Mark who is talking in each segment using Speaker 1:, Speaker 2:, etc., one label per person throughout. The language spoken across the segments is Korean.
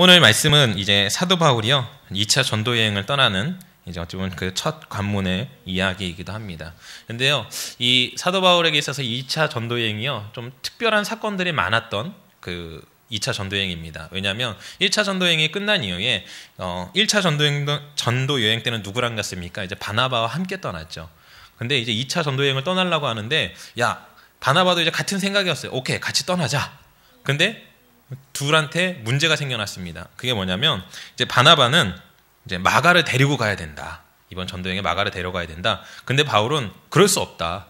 Speaker 1: 오늘 말씀은 이제 사도 바울이요. 2차 전도 여행을 떠나는 이제 어찌 보면 그 첫 관문의 이야기이기도 합니다. 근데요, 이 사도 바울에게 있어서 2차 전도 여행이요, 좀 특별한 사건들이 많았던 그 2차 전도여행입니다. 왜냐하면 1차 전도여행이 끝난 이후에 어, 1차 전도여행, 전도 여행 때는 누구랑 갔습니까? 이제 바나바와 함께 떠났죠. 근데 이제 2차 전도여행을 떠나려고 하는데 야 바나바도 이제 같은 생각이었어요. 오케이 같이 떠나자. 근데 둘한테 문제가 생겨났습니다. 그게 뭐냐면 이제 바나바는 이제 마가를 데리고 가야 된다. 이번 전도여행에 마가를 데려가야 된다. 근데 바울은 그럴 수 없다.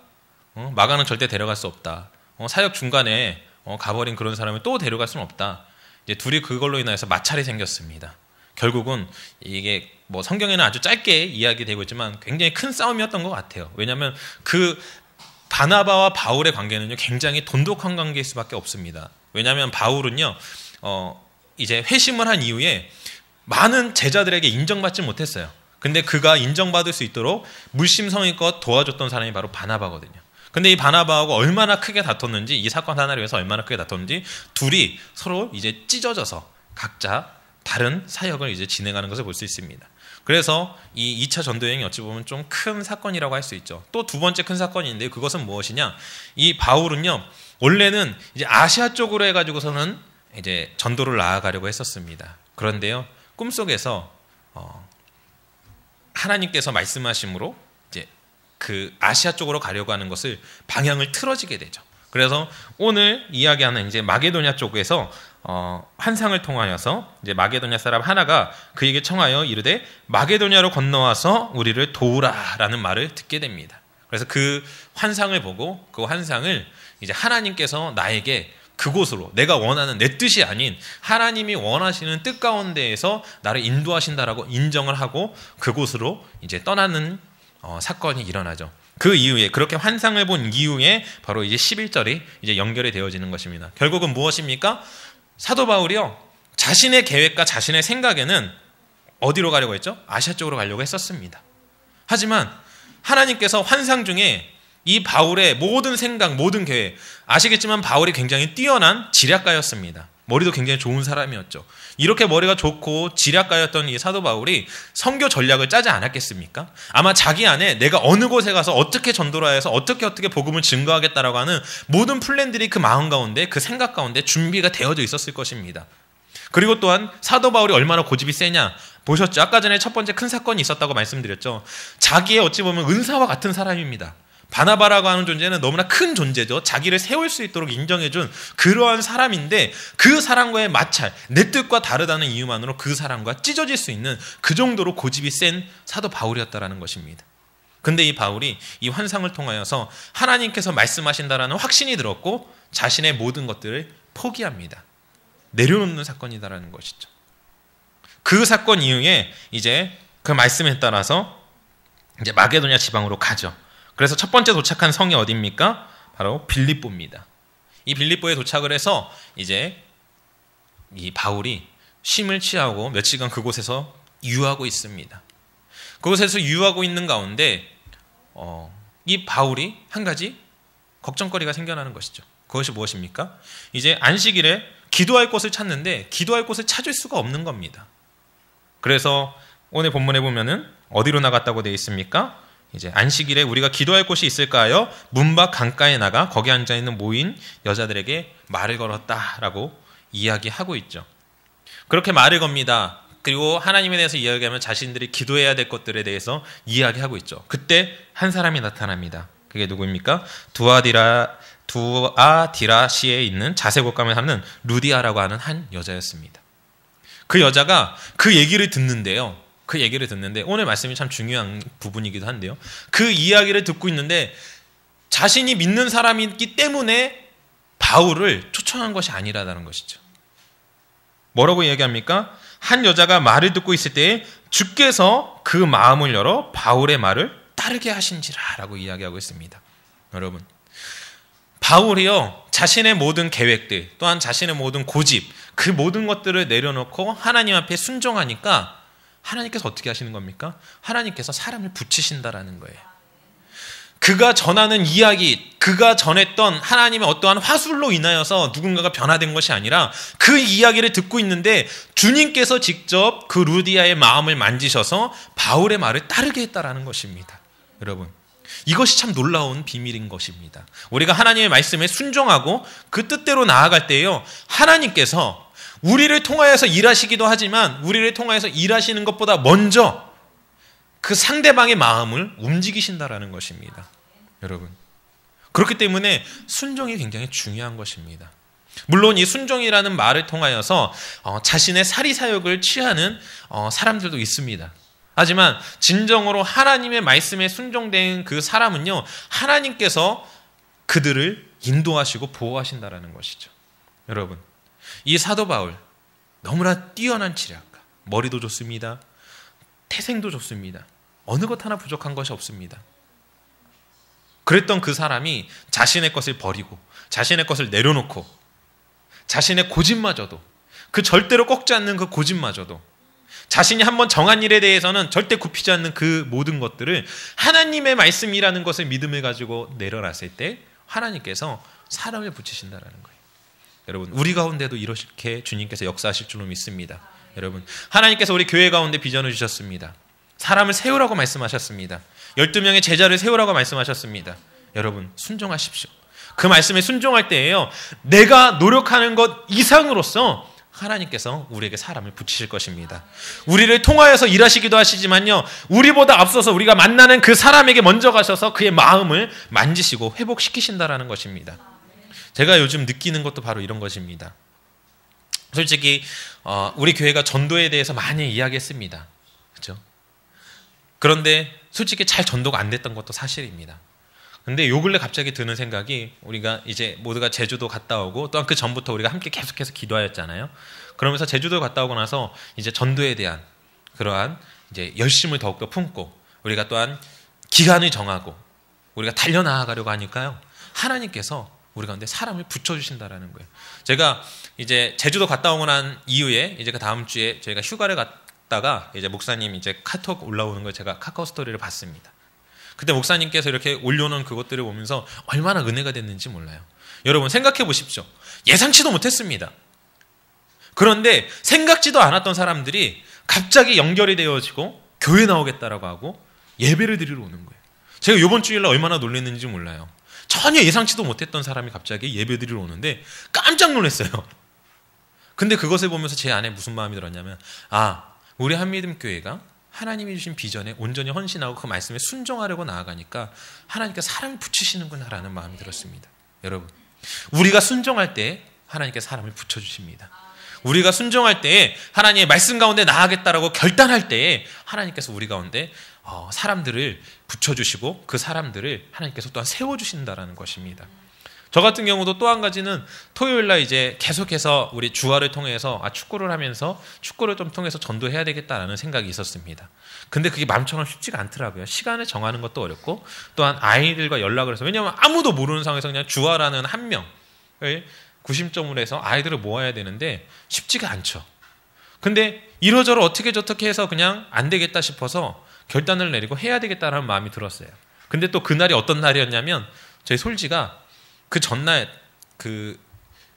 Speaker 1: 어? 마가는 절대 데려갈 수 없다. 어, 사역 중간에 어, 가버린 그런 사람을 또 데려갈 수는 없다. 이제 둘이 그걸로 인해서 마찰이 생겼습니다. 결국은 이게 뭐 성경에는 아주 짧게 이야기되고 있지만 굉장히 큰 싸움이었던 것 같아요. 왜냐하면 그 바나바와 바울의 관계는요 굉장히 돈독한 관계일 수밖에 없습니다. 왜냐하면 바울은요 어 이제 회심을 한 이후에 많은 제자들에게 인정받지 못했어요. 근데 그가 인정받을 수 있도록 물심성의껏 도와줬던 사람이 바로 바나바거든요. 근데 이 바나바하고 얼마나 크게 다퉜는지 이 사건 하나를 위해서 얼마나 크게 다퉜는지 둘이 서로 이제 찢어져서 각자 다른 사역을 이제 진행하는 것을 볼 수 있습니다. 그래서 이 2차 전도 여행이 어찌 보면 좀 큰 사건이라고 할 수 있죠. 또 두 번째 큰 사건이 있는데 그것은 무엇이냐? 이 바울은요, 원래는 이제 아시아 쪽으로 해가지고서는 이제 전도를 나아가려고 했었습니다. 그런데요, 꿈속에서 어, 하나님께서 말씀하심으로 이제 그 아시아 쪽으로 가려고 하는 것을 방향을 틀어지게 되죠. 그래서 오늘 이야기하는 이제 마게도냐 쪽에서 어, 환상을 통하여서 이제 마게도냐 사람 하나가 그에게 청하여 이르되 마게도냐로 건너와서 우리를 도우라라는 말을 듣게 됩니다. 그래서 그 환상을 보고 그 환상을 이제 하나님께서 나에게 그곳으로 내가 원하는 내 뜻이 아닌 하나님이 원하시는 뜻 가운데에서 나를 인도하신다라고 인정을 하고 그곳으로 이제 떠나는 어, 사건이 일어나죠. 그 이후에 그렇게 환상을 본 이후에 바로 이제 11절이 이제 연결이 되어지는 것입니다. 결국은 무엇입니까? 사도 바울이요. 자신의 계획과 자신의 생각에는 어디로 가려고 했죠? 아시아 쪽으로 가려고 했었습니다. 하지만 하나님께서 환상 중에 이 바울의 모든 생각, 모든 계획, 아시겠지만 바울이 굉장히 뛰어난 지략가였습니다. 머리도 굉장히 좋은 사람이었죠. 이렇게 머리가 좋고 지략가였던 이 사도 바울이 성교 전략을 짜지 않았겠습니까? 아마 자기 안에 내가 어느 곳에 가서 어떻게 전도를 해서 어떻게 어떻게 복음을 증거하겠다라고 하는 모든 플랜들이 그 마음 가운데 그 생각 가운데 준비가 되어져 있었을 것입니다. 그리고 또한 사도 바울이 얼마나 고집이 세냐 보셨죠? 아까 전에 첫 번째 큰 사건이 있었다고 말씀드렸죠. 자기의 어찌 보면 은사와 같은 사람입니다. 바나바라고 하는 존재는 너무나 큰 존재죠. 자기를 세울 수 있도록 인정해준 그러한 사람인데 그 사람과의 마찰, 내 뜻과 다르다는 이유만으로 그 사람과 찢어질 수 있는 그 정도로 고집이 센 사도 바울이었다라는 것입니다. 근데 이 바울이 이 환상을 통하여서 하나님께서 말씀하신다라는 확신이 들었고 자신의 모든 것들을 포기합니다. 내려놓는 사건이다라는 것이죠. 그 사건 이후에 이제 그 말씀에 따라서 이제 마게도냐 지방으로 가죠. 그래서 첫 번째 도착한 성이 어디입니까? 바로 빌립보입니다. 이 빌립보에 도착을 해서 이제 이 바울이 쉼을 취하고 며칠간 그곳에서 유하고 있습니다. 그곳에서 유하고 있는 가운데 어, 이 바울이 한 가지 걱정거리가 생겨나는 것이죠. 그것이 무엇입니까? 이제 안식일에 기도할 곳을 찾는데 기도할 곳을 찾을 수가 없는 겁니다. 그래서 오늘 본문에 보면은 어디로 나갔다고 되어 있습니까? 이제 안식일에 우리가 기도할 곳이 있을까요? 문밖 강가에 나가 거기 앉아 있는 모인 여자들에게 말을 걸었다라고 이야기하고 있죠. 그렇게 말을 겁니다. 그리고 하나님에 대해서 이야기하면 자신들이 기도해야 될 것들에 대해서 이야기하고 있죠. 그때 한 사람이 나타납니다. 그게 누구입니까? 두아디라 두아디라시에 있는 자세곡감에 사는 루디아라고 하는 한 여자였습니다. 그 여자가 그 얘기를 듣는데요. 그 얘기를 듣는데 오늘 말씀이 참 중요한 부분이기도 한데요. 그 이야기를 듣고 있는데 자신이 믿는 사람이기 때문에 바울을 초청한 것이 아니라는 것이죠. 뭐라고 이야기합니까? 한 여자가 말을 듣고 있을 때 주께서 그 마음을 열어 바울의 말을 따르게 하신지라라고 이야기하고 있습니다. 여러분, 바울이요 자신의 모든 계획들 또한 자신의 모든 고집 그 모든 것들을 내려놓고 하나님 앞에 순종하니까 하나님께서 어떻게 하시는 겁니까? 하나님께서 사람을 붙이신다라는 거예요. 그가 전하는 이야기, 그가 전했던 하나님의 어떠한 화술로 인하여서 누군가가 변화된 것이 아니라 그 이야기를 듣고 있는데 주님께서 직접 그 루디아의 마음을 만지셔서 바울의 말을 따르게 했다라는 것입니다. 여러분. 이것이 참 놀라운 비밀인 것입니다. 우리가 하나님의 말씀에 순종하고 그 뜻대로 나아갈 때요. 하나님께서 우리를 통하여서 일하시기도 하지만 우리를 통하여서 일하시는 것보다 먼저 그 상대방의 마음을 움직이신다라는 것입니다. 여러분. 그렇기 때문에 순종이 굉장히 중요한 것입니다. 물론 이 순종이라는 말을 통하여서 어, 자신의 사리사욕을 취하는 어, 사람들도 있습니다. 하지만 진정으로 하나님의 말씀에 순종된 그 사람은요, 하나님께서 그들을 인도하시고 보호하신다라는 것이죠. 여러분, 이 사도 바울 너무나 뛰어난 지략가, 머리도 좋습니다. 태생도 좋습니다. 어느 것 하나 부족한 것이 없습니다. 그랬던 그 사람이 자신의 것을 버리고 자신의 것을 내려놓고 자신의 고집마저도 그 절대로 꺾지 않는 그 고집마저도 자신이 한번 정한 일에 대해서는 절대 굽히지 않는 그 모든 것들을 하나님의 말씀이라는 것을 믿음을 가지고 내려놨을 때 하나님께서 사람을 붙이신다라는 거예요. 여러분, 우리 가운데도 이렇게 주님께서 역사하실 줄로 믿습니다. 여러분, 하나님께서 우리 교회 가운데 비전을 주셨습니다. 사람을 세우라고 말씀하셨습니다. 12명의 제자를 세우라고 말씀하셨습니다. 여러분, 순종하십시오. 그 말씀에 순종할 때에요. 내가 노력하는 것 이상으로서 하나님께서 우리에게 사람을 붙이실 것입니다. 우리를 통하여서 일하시기도 하시지만요. 우리보다 앞서서 우리가 만나는 그 사람에게 먼저 가셔서 그의 마음을 만지시고 회복시키신다라는 것입니다. 제가 요즘 느끼는 것도 바로 이런 것입니다. 솔직히 어, 우리 교회가 전도에 대해서 많이 이야기했습니다. 그렇죠? 그런데 솔직히 잘 전도가 안 됐던 것도 사실입니다. 근데 요 근래 갑자기 드는 생각이 우리가 이제 모두가 제주도 갔다 오고 또한 그 전부터 우리가 함께 계속해서 기도하였잖아요. 그러면서 제주도 갔다 오고 나서 이제 전도에 대한 그러한 이제 열심을 더욱더 품고 우리가 또한 기간을 정하고 우리가 달려나가려고 하니까요. 하나님께서 우리 가운데 사람을 붙여주신다라는 거예요. 제가 이제 제주도 갔다 오고 난 이후에 이제 그 다음 주에 저희가 휴가를 갔다가 이제 목사님 이제 카톡 올라오는 걸 제가 카카오 스토리를 봤습니다. 그때 목사님께서 이렇게 올려놓은 그것들을 보면서 얼마나 은혜가 됐는지 몰라요. 여러분 생각해 보십시오. 예상치도 못했습니다. 그런데 생각지도 않았던 사람들이 갑자기 연결이 되어지고 교회 나오겠다라고 하고 예배를 드리러 오는 거예요. 제가 이번 주일날 얼마나 놀랐는지 몰라요. 전혀 예상치도 못했던 사람이 갑자기 예배 드리러 오는데 깜짝 놀랐어요. 근데 그것을 보면서 제 안에 무슨 마음이 들었냐면 아 우리 한미듬 교회가 하나님이 주신 비전에 온전히 헌신하고 그 말씀에 순종하려고 나아가니까 하나님께 사람을 붙이시는구나라는 마음이 들었습니다. 여러분, 우리가 순종할 때 하나님께 사람을 붙여주십니다. 우리가 순종할 때 하나님의 말씀 가운데 나아가겠다라고 결단할 때 하나님께서 우리 가운데 어, 사람들을 붙여주시고 그 사람들을 하나님께서 또한 세워주신다라는 것입니다. 저 같은 경우도 또 한 가지는 토요일 날 이제 계속해서 우리 주화를 통해서 아 축구를 하면서 축구를 좀 통해서 전도해야 되겠다라는 생각이 있었습니다. 근데 그게 마음처럼 쉽지가 않더라고요. 시간을 정하는 것도 어렵고 또한 아이들과 연락을 해서 왜냐하면 아무도 모르는 상황에서 그냥 주화라는 한 명을 구심점으로 해서 아이들을 모아야 되는데 쉽지가 않죠. 근데 이러저러 어떻게 저떻게 해서 그냥 안 되겠다 싶어서 결단을 내리고 해야 되겠다라는 마음이 들었어요. 근데 또 그날이 어떤 날이었냐면 저희 솔지가 그 전날 그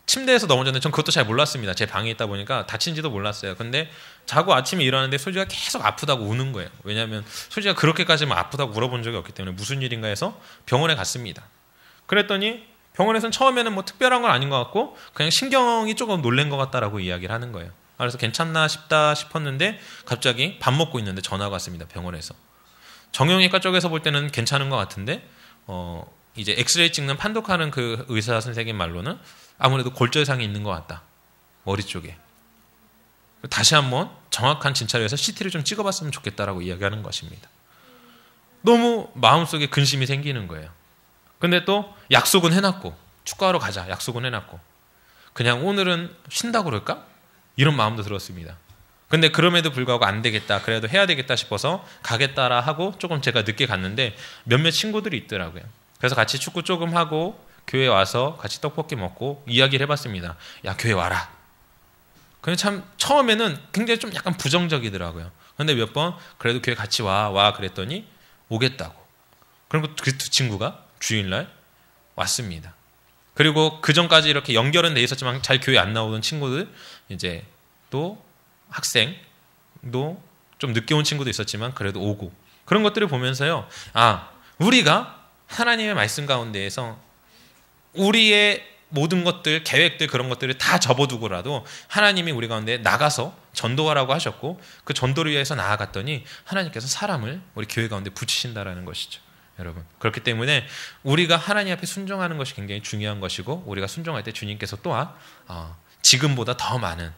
Speaker 1: 침대에서 넘어졌는데 전 그것도 잘 몰랐습니다. 제 방에 있다 보니까 다친지도 몰랐어요. 근데 자고 아침에 일어났는데 소지가 계속 아프다고 우는 거예요. 왜냐하면 소지가 그렇게까지만 아프다고 물어본 적이 없기 때문에 무슨 일인가 해서 병원에 갔습니다. 그랬더니 병원에서는 처음에는 뭐 특별한 건 아닌 것 같고 그냥 신경이 조금 놀란 것 같다라고 이야기를 하는 거예요. 그래서 괜찮나 싶다 싶었는데 갑자기 밥 먹고 있는데 전화가 왔습니다. 병원에서. 정형외과 쪽에서 볼 때는 괜찮은 것 같은데 어 이제 엑스레이 찍는 판독하는 그 의사 선생님 말로는 아무래도 골절상이 있는 것 같다. 머리 쪽에. 다시 한번 정확한 진찰을 해서 CT를 좀 찍어봤으면 좋겠다라고 이야기하는 것입니다. 너무 마음속에 근심이 생기는 거예요. 근데 또 약속은 해놨고 축구하러 가자 약속은 해놨고 그냥 오늘은 쉰다고 그럴까? 이런 마음도 들었습니다. 근데 그럼에도 불구하고 안 되겠다. 그래도 해야 되겠다 싶어서 가겠다라 하고 조금 제가 늦게 갔는데 몇몇 친구들이 있더라고요. 그래서 같이 축구 조금 하고 교회 와서 같이 떡볶이 먹고 이야기를 해봤습니다. 야 교회 와라. 근데 참 처음에는 굉장히 좀 약간 부정적이더라고요. 근데 몇 번 그래도 교회 같이 와 와 그랬더니 오겠다고. 그리고 그 두 친구가 주일날 왔습니다. 그리고 그 전까지 이렇게 연결은 돼 있었지만 잘 교회 안 나오던 친구들 이제 또 학생도 좀 늦게 온 친구도 있었지만 그래도 오고 그런 것들을 보면서요. 아, 우리가 하나님의 말씀 가운데에서 우리의 모든 것들, 계획들 그런 것들을 다 접어두고라도 하나님이 우리 가운데 나가서 전도하라고 하셨고 그 전도를 위해서 나아갔더니 하나님께서 사람을 우리 교회 가운데 붙이신다라는 것이죠. 여러분. 그렇기 때문에 우리가 하나님 앞에 순종하는 것이 굉장히 중요한 것이고 우리가 순종할 때 주님께서 또한 어, 지금보다 더 많은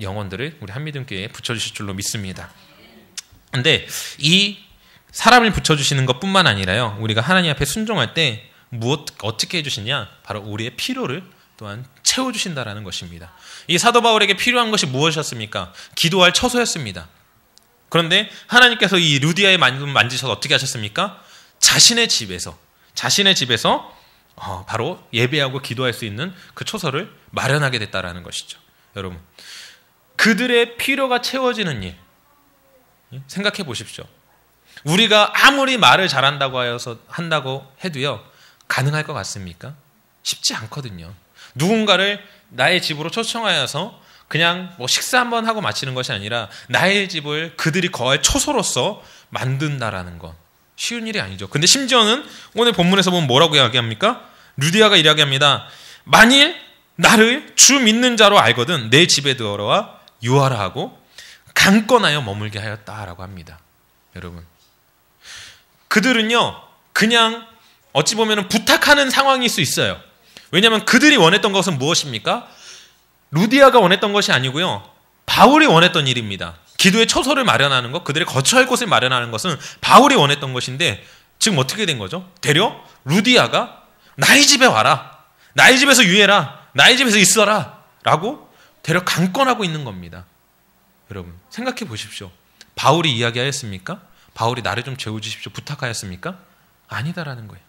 Speaker 1: 영혼들을 우리 한미등교회에 붙여주실 줄로 믿습니다. 근데 이 사람을 붙여주시는 것뿐만 아니라요. 우리가 하나님 앞에 순종할 때 무엇 어떻게 해주시냐? 바로 우리의 필요를 또한 채워주신다라는 것입니다. 이 사도 바울에게 필요한 것이 무엇이었습니까? 기도할 처소였습니다. 그런데 하나님께서 이 루디아의 만지셔서 어떻게 하셨습니까? 자신의 집에서 자신의 집에서 어, 바로 예배하고 기도할 수 있는 그 초서를 마련하게 됐다라는 것이죠. 여러분 그들의 필요가 채워지는 일 생각해 보십시오. 우리가 아무리 말을 잘한다고 하여서 한다고 해도요 가능할 것 같습니까? 쉽지 않거든요. 누군가를 나의 집으로 초청하여서 그냥 뭐 식사 한번 하고 마치는 것이 아니라 나의 집을 그들이 거할 초소로서 만든다라는 것. 쉬운 일이 아니죠. 근데 심지어는 오늘 본문에서 보면 뭐라고 이야기합니까? 루디아가 이야기합니다. 만일 나를 주 믿는 자로 알거든 내 집에 들어와 유하라 하고 강권하여 머물게 하였다라고 합니다. 여러분. 그들은요, 그냥 어찌 보면 부탁하는 상황일 수 있어요. 왜냐하면 그들이 원했던 것은 무엇입니까? 루디아가 원했던 것이 아니고요. 바울이 원했던 일입니다. 기도의 처소를 마련하는 것, 그들의 거처할 곳을 마련하는 것은 바울이 원했던 것인데 지금 어떻게 된 거죠? 되려 루디아가 나의 집에 와라. 나의 집에서 유해라. 나의 집에서 있어라. 라고 되려 강권하고 있는 겁니다. 여러분, 생각해 보십시오. 바울이 이야기하였습니까? 바울이 나를 좀 재워주십시오. 부탁하였습니까? 아니다라는 거예요.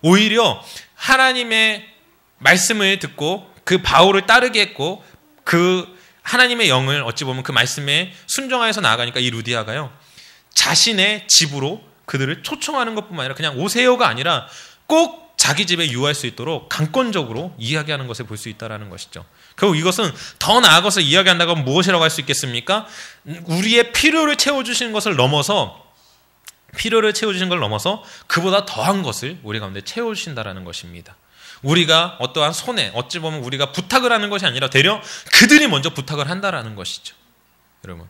Speaker 1: 오히려 하나님의 말씀을 듣고 그 바울을 따르게 했고 그 하나님의 영을 어찌 보면 그 말씀에 순종하여서 나아가니까 이 루디아가요. 자신의 집으로 그들을 초청하는 것뿐만 아니라 그냥 오세요가 아니라 꼭 자기 집에 유할 수 있도록 강권적으로 이야기하는 것을 볼 수 있다라는 것이죠. 결국 이것은 더 나아가서 이야기한다고 하면 무엇이라고 할 수 있겠습니까? 우리의 필요를 채워 주시는 것을 넘어서 필요를 채워 주신 걸 넘어서 그보다 더한 것을 우리 가운데 채워 주신다라는 것입니다. 우리가 어떠한 손해, 어찌 보면 우리가 부탁을 하는 것이 아니라 되려 그들이 먼저 부탁을 한다라는 것이죠. 여러분.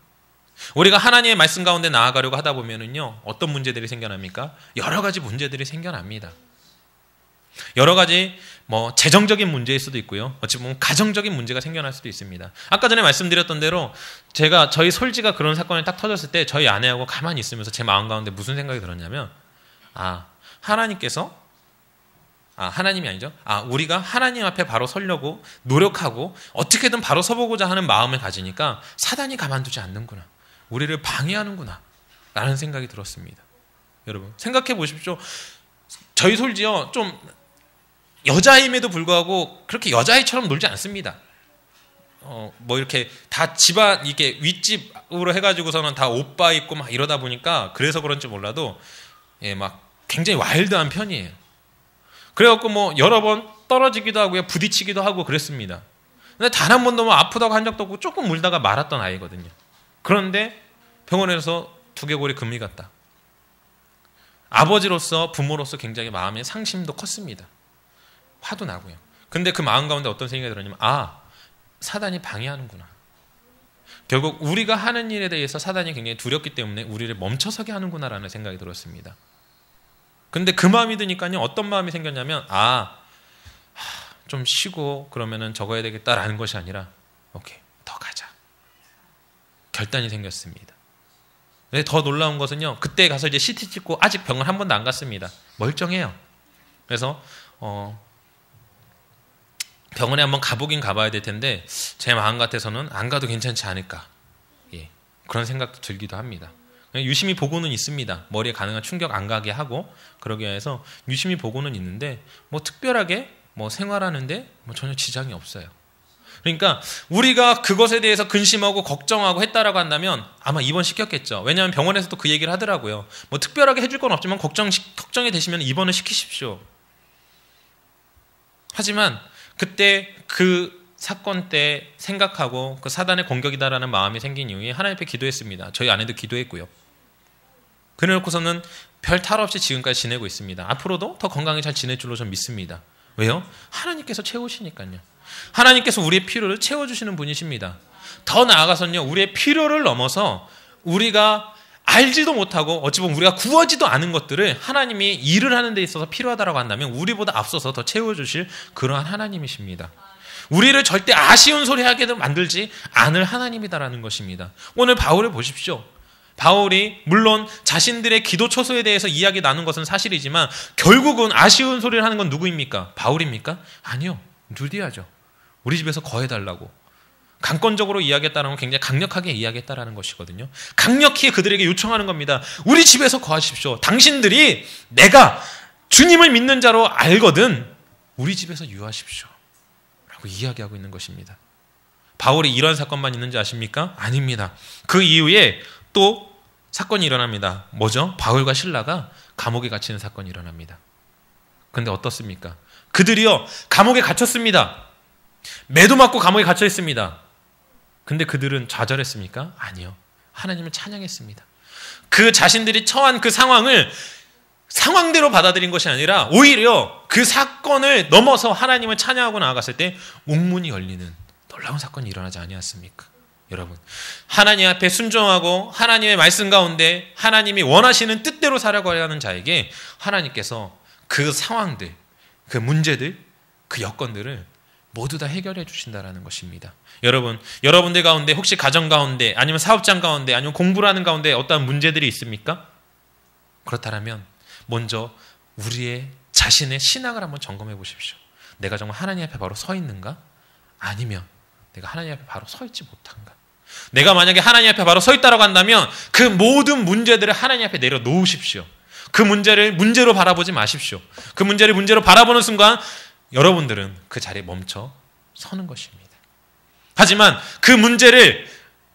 Speaker 1: 우리가 하나님의 말씀 가운데 나아가려고 하다 보면은요, 어떤 문제들이 생겨납니까? 여러 가지 문제들이 생겨납니다. 여러 가지 뭐 재정적인 문제일 수도 있고요. 어찌 보면 가정적인 문제가 생겨날 수도 있습니다. 아까 전에 말씀드렸던 대로 제가 저희 솔지가 그런 사건이 딱 터졌을 때 저희 아내하고 가만히 있으면서 제 마음 가운데 무슨 생각이 들었냐면 아 하나님께서 아, 하나님이 아니죠. 아, 우리가 하나님 앞에 바로 서려고 노력하고 어떻게든 바로 서보고자 하는 마음을 가지니까 사단이 가만두지 않는구나. 우리를 방해하는구나. 라는 생각이 들었습니다. 여러분, 생각해 보십시오. 저희 솔지요, 좀 여자임에도 불구하고 그렇게 여자아이처럼 놀지 않습니다. 어, 뭐 이렇게 다 집안, 이게 윗집으로 해가지고서는 다 오빠 있고 막 이러다 보니까 그래서 그런지 몰라도 예, 막 굉장히 와일드한 편이에요. 그래갖고 뭐 여러 번 떨어지기도 하고요. 부딪히기도 하고 그랬습니다. 근데 단 한 번도 뭐 아프다고 한 적도 없고 조금 울다가 말았던 아이거든요. 그런데 병원에서 두개골이 금이 갔다. 아버지로서 부모로서 굉장히 마음의 상심도 컸습니다. 화도 나고요. 근데 그 마음 가운데 어떤 생각이 들었냐면 아 사단이 방해하는구나. 결국 우리가 하는 일에 대해서 사단이 굉장히 두렵기 때문에 우리를 멈춰서게 하는구나라는 생각이 들었습니다. 근데 그 마음이 드니까요 어떤 마음이 생겼냐면 아 좀 쉬고 그러면은 적어야 되겠다라는 것이 아니라 오케이 더 가자 결단이 생겼습니다. 근데 더 놀라운 것은요 그때 가서 이제 CT 찍고 아직 병원 한 번도 안 갔습니다. 멀쩡해요. 그래서 어 병원에 한번 가보긴 가봐야 될 텐데 제 마음 같아서는 안 가도 괜찮지 않을까 예, 그런 생각도 들기도 합니다. 유심히 보고는 있습니다. 머리에 가능한 충격 안 가게 하고 그러기 위해서 유심히 보고는 있는데 뭐 특별하게 뭐 생활하는데 뭐 전혀 지장이 없어요. 그러니까 우리가 그것에 대해서 근심하고 걱정하고 했다라고 한다면 아마 입원시켰겠죠. 왜냐하면 병원에서도 그 얘기를 하더라고요. 뭐 특별하게 해줄 건 없지만 걱정, 걱정이 되시면 입원을 시키십시오. 하지만 그때 그 사건 때 생각하고 그 사단의 공격이다라는 마음이 생긴 이후에 하나님 앞에 기도했습니다. 저희 아내도 기도했고요. 그래놓고서는 별 탈 없이 지금까지 지내고 있습니다. 앞으로도 더 건강히 잘 지낼 줄로 전 믿습니다. 왜요? 하나님께서 채우시니까요. 하나님께서 우리의 필요를 채워주시는 분이십니다. 더 나아가서는요, 우리의 필요를 넘어서 우리가 알지도 못하고 어찌 보면 우리가 구하지도 않은 것들을 하나님이 일을 하는 데 있어서 필요하다고 한다면 우리보다 앞서서 더 채워주실 그러한 하나님이십니다. 우리를 절대 아쉬운 소리 하게 만들지 않을 하나님이다라는 것입니다. 오늘 바울을 보십시오. 바울이 물론 자신들의 기도 처소에 대해서 이야기 나눈 것은 사실이지만 결국은 아쉬운 소리를 하는 건 누구입니까? 바울입니까? 아니요. 루디아죠. 우리 집에서 거해달라고. 강권적으로 이야기했다는 건 굉장히 강력하게 이야기했다라는 것이거든요. 강력히 그들에게 요청하는 겁니다. 우리 집에서 거하십시오. 당신들이 내가 주님을 믿는 자로 알거든 우리 집에서 유하십시오. 라고 이야기하고 있는 것입니다. 바울이 이런 사건만 있는지 아십니까? 아닙니다. 그 이후에 또 사건이 일어납니다. 뭐죠? 바울과 신라가 감옥에 갇히는 사건이 일어납니다. 근데 어떻습니까? 그들이요, 감옥에 갇혔습니다. 매도 맞고 감옥에 갇혀 있습니다. 근데 그들은 좌절했습니까? 아니요. 하나님을 찬양했습니다. 그 자신들이 처한 그 상황을 상황대로 받아들인 것이 아니라 오히려 그 사건을 넘어서 하나님을 찬양하고 나아갔을 때 옥문이 열리는 놀라운 사건이 일어나지 아니었습니까? 여러분 하나님 앞에 순종하고 하나님의 말씀 가운데 하나님이 원하시는 뜻대로 살아가야 하는 자에게 하나님께서 그 상황들, 그 문제들, 그 여건들을 모두 다 해결해 주신다라는 것입니다. 여러분, 여러분들 가운데 혹시 가정 가운데 아니면 사업장 가운데 아니면 공부를 하는 가운데 어떠한 문제들이 있습니까? 그렇다면 먼저 우리의 자신의 신앙을 한번 점검해 보십시오. 내가 정말 하나님 앞에 바로 서 있는가? 아니면 내가 하나님 앞에 바로 서 있지 못한가? 내가 만약에 하나님 앞에 바로 서 있다라고 한다면 그 모든 문제들을 하나님 앞에 내려놓으십시오. 그 문제를 문제로 바라보지 마십시오. 그 문제를 문제로 바라보는 순간 여러분들은 그 자리에 멈춰 서는 것입니다. 하지만 그 문제를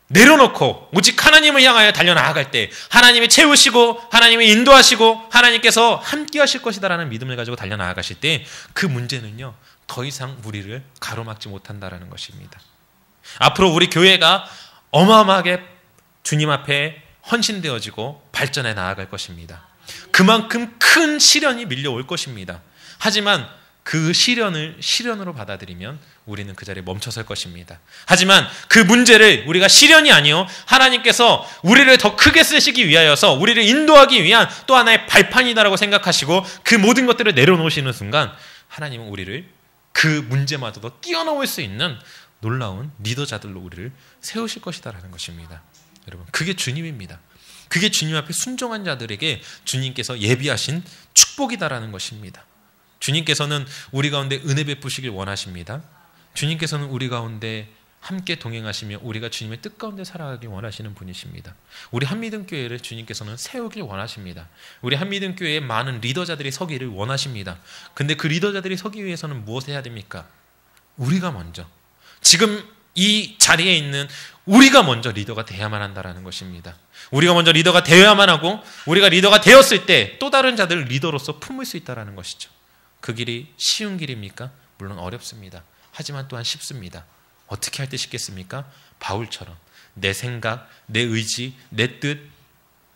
Speaker 1: 내려놓고 오직 하나님을 향하여 달려 나아갈 때 하나님이 채우시고 하나님이 인도하시고 하나님께서 함께 하실 것이다라는 믿음을 가지고 달려 나아가실 때 그 문제는요 더 이상 우리를 가로막지 못한다라는 것입니다. 앞으로 우리 교회가 어마어마하게 주님 앞에 헌신되어지고 발전해 나아갈 것입니다. 그만큼 큰 시련이 밀려올 것입니다. 하지만 그 시련을 시련으로 받아들이면 우리는 그 자리에 멈춰설 것입니다. 하지만 그 문제를 우리가 시련이 아니요 하나님께서 우리를 더 크게 쓰시기 위하여서 우리를 인도하기 위한 또 하나의 발판이다라고 생각하시고 그 모든 것들을 내려놓으시는 순간 하나님은 우리를 그 문제마저도 뛰어넘을 수 있는 놀라운 리더자들로 우리를 세우실 것이다라는 것입니다. 여러분 그게 주님입니다. 그게 주님 앞에 순종한 자들에게 주님께서 예비하신 축복이다라는 것입니다. 주님께서는 우리 가운데 은혜 베푸시길 원하십니다. 주님께서는 우리 가운데 함께 동행하시며 우리가 주님의 뜻 가운데 살아가길 원하시는 분이십니다. 우리 한미든 교회를 주님께서는 세우길 원하십니다. 우리 한미든 교회에 많은 리더자들이 서기를 원하십니다. 근데 그 리더자들이 서기 위해서는 무엇을 해야 됩니까? 우리가 먼저 지금 이 자리에 있는 우리가 먼저 리더가 돼야만 한다라는 것입니다. 우리가 먼저 리더가 되어야만 하고 우리가 리더가 되었을 때 또 다른 자들을 리더로서 품을 수 있다라는 것이죠. 그 길이 쉬운 길입니까? 물론 어렵습니다. 하지만 또한 쉽습니다. 어떻게 할 때 쉽겠습니까? 바울처럼 내 생각, 내 의지, 내 뜻,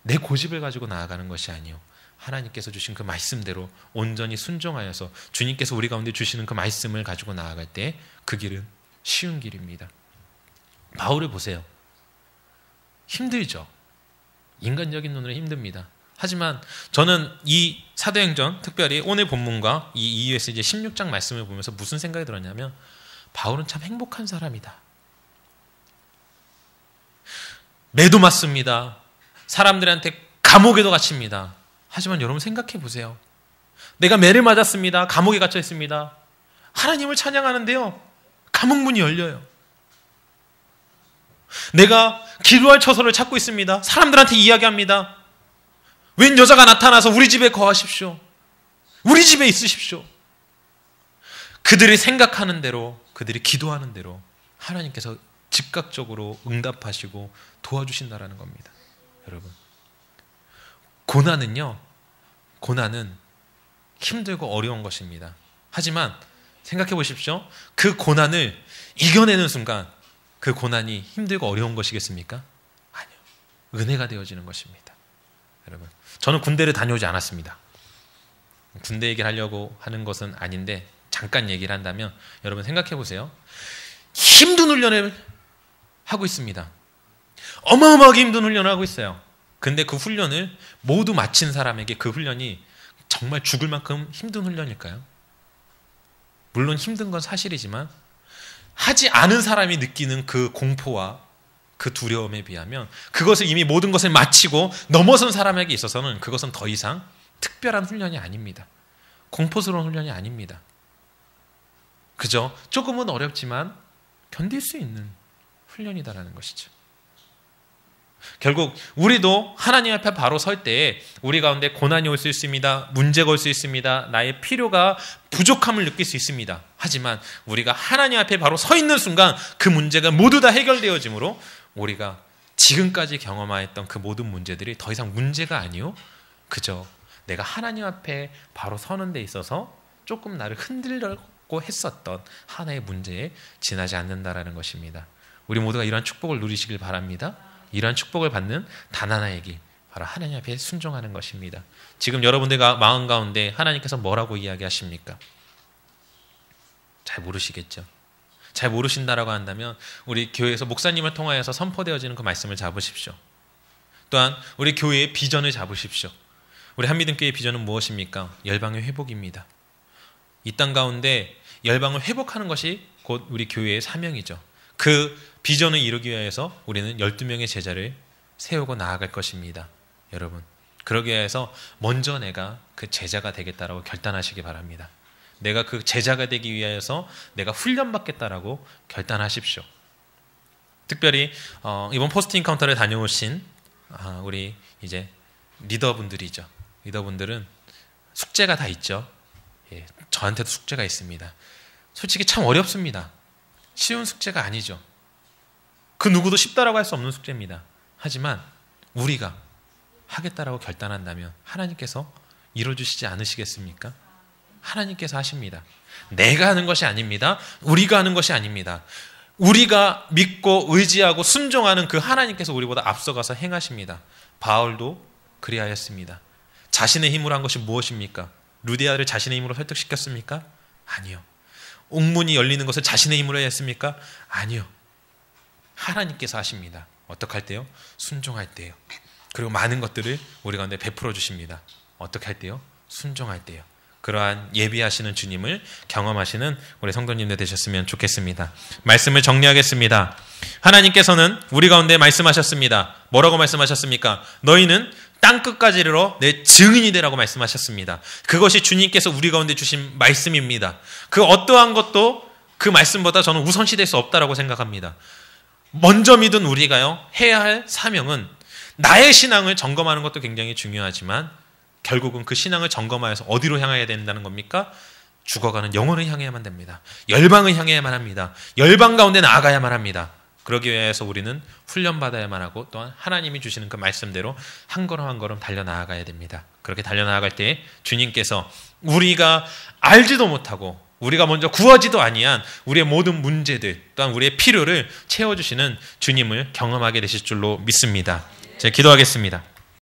Speaker 1: 내 고집을 가지고 나아가는 것이 아니요. 하나님께서 주신 그 말씀대로 온전히 순종하여서 주님께서 우리 가운데 주시는 그 말씀을 가지고 나아갈 때 그 길은 쉬운 길입니다. 바울을 보세요. 힘들죠. 인간적인 눈으로 힘듭니다. 하지만 저는 이 사도행전 특별히 오늘 본문과 이 EUS 이제 16장 말씀을 보면서 무슨 생각이 들었냐면 바울은 참 행복한 사람이다. 매도 맞습니다. 사람들한테 감옥에도 갇힙니다. 하지만 여러분 생각해 보세요. 내가 매를 맞았습니다. 감옥에 갇혀 있습니다. 하나님을 찬양하는데요. 감옥 문이 열려요. 내가 기도할 처소를 찾고 있습니다. 사람들한테 이야기합니다. 웬 여자가 나타나서 우리 집에 거하십시오. 우리 집에 있으십시오. 그들이 생각하는 대로, 그들이 기도하는 대로 하나님께서 즉각적으로 응답하시고 도와주신다라는 겁니다. 여러분. 고난은요. 고난은 힘들고 어려운 것입니다. 하지만 생각해 보십시오. 그 고난을 이겨내는 순간 그 고난이 힘들고 어려운 것이겠습니까? 아니요. 은혜가 되어지는 것입니다. 여러분. 저는 군대를 다녀오지 않았습니다. 군대 얘기를 하려고 하는 것은 아닌데 잠깐 얘기를 한다면 여러분 생각해 보세요. 힘든 훈련을 하고 있습니다. 어마어마하게 힘든 훈련을 하고 있어요. 근데 그 훈련을 모두 마친 사람에게 그 훈련이 정말 죽을 만큼 힘든 훈련일까요? 물론 힘든 건 사실이지만 하지 않은 사람이 느끼는 그 공포와 그 두려움에 비하면 그것을 이미 모든 것을 마치고 넘어선 사람에게 있어서는 그것은 더 이상 특별한 훈련이 아닙니다. 공포스러운 훈련이 아닙니다. 그죠? 조금은 어렵지만 견딜 수 있는 훈련이다라는 것이죠. 결국 우리도 하나님 앞에 바로 설 때에 우리 가운데 고난이 올 수 있습니다. 문제가 올 수 있습니다. 나의 필요가 부족함을 느낄 수 있습니다. 하지만 우리가 하나님 앞에 바로 서 있는 순간 그 문제가 모두 다 해결되어지므로 우리가 지금까지 경험하였던 그 모든 문제들이 더 이상 문제가 아니요. 그저 내가 하나님 앞에 바로 서는 데 있어서 조금 나를 흔들려고 했었던 하나의 문제에 지나지 않는다라는 것입니다. 우리 모두가 이러한 축복을 누리시길 바랍니다. 이러한 축복을 받는 단 하나의 길 바로 하나님 앞에 순종하는 것입니다. 지금 여러분들과 마음 가운데 하나님께서 뭐라고 이야기하십니까? 잘 모르시겠죠. 잘 모르신다라고 한다면 우리 교회에서 목사님을 통하여서 선포되어지는 그 말씀을 잡으십시오. 또한 우리 교회의 비전을 잡으십시오. 우리 한미등교의 비전은 무엇입니까? 열방의 회복입니다. 이 땅 가운데 열방을 회복하는 것이 곧 우리 교회의 사명이죠. 그 비전을 이루기 위해서 우리는 12명의 제자를 세우고 나아갈 것입니다. 여러분. 그러기 위해서 먼저 내가 그 제자가 되겠다라고 결단하시기 바랍니다. 내가 그 제자가 되기 위해서 내가 훈련받겠다라고 결단하십시오. 특별히 어, 이번 포스팅 카운터를 다녀오신 아, 우리 이제 리더분들이죠. 리더분들은 숙제가 다 있죠. 예, 저한테도 숙제가 있습니다. 솔직히 참 어렵습니다. 쉬운 숙제가 아니죠. 그 누구도 쉽다라고 할 수 없는 숙제입니다. 하지만 우리가 하겠다라고 결단한다면 하나님께서 이루어주시지 않으시겠습니까? 하나님께서 하십니다. 내가 하는 것이 아닙니다. 우리가 하는 것이 아닙니다. 우리가 믿고 의지하고 순종하는 그 하나님께서 우리보다 앞서가서 행하십니다. 바울도 그리하였습니다. 자신의 힘으로 한 것이 무엇입니까? 루디아를 자신의 힘으로 설득시켰습니까? 아니요. 옥문이 열리는 것을 자신의 힘으로 했습니까? 아니요. 하나님께서 하십니다. 어떻게 할 때요? 순종할 때요. 그리고 많은 것들을 우리 가운데 베풀어 주십니다. 어떻게 할 때요? 순종할 때요. 그러한 예비하시는 주님을 경험하시는 우리 성도님들 되셨으면 좋겠습니다. 말씀을 정리하겠습니다. 하나님께서는 우리 가운데 말씀하셨습니다. 뭐라고 말씀하셨습니까? 너희는 땅 끝까지 이르러 내 증인이 되라고 말씀하셨습니다. 그것이 주님께서 우리 가운데 주신 말씀입니다. 그 어떠한 것도 그 말씀보다 저는 우선시될 수 없다라고 생각합니다. 먼저 믿은 우리가요, 해야 할 사명은 나의 신앙을 점검하는 것도 굉장히 중요하지만 결국은 그 신앙을 점검하여서 어디로 향해야 된다는 겁니까? 죽어가는 영혼을 향해야만 됩니다. 열방을 향해야만 합니다. 열방 가운데 나아가야만 합니다. 그러기 위해서 우리는 훈련받아야만 하고 또한 하나님이 주시는 그 말씀대로 한 걸음 한 걸음 달려 나아가야 됩니다. 그렇게 달려 나아갈 때 주님께서 우리가 알지도 못하고 우리가 먼저 구하지도 아니한 우리의 모든 문제들 또한 우리의 필요를 채워주시는 주님을 경험하게 되실 줄로 믿습니다. 제가 기도하겠습니다.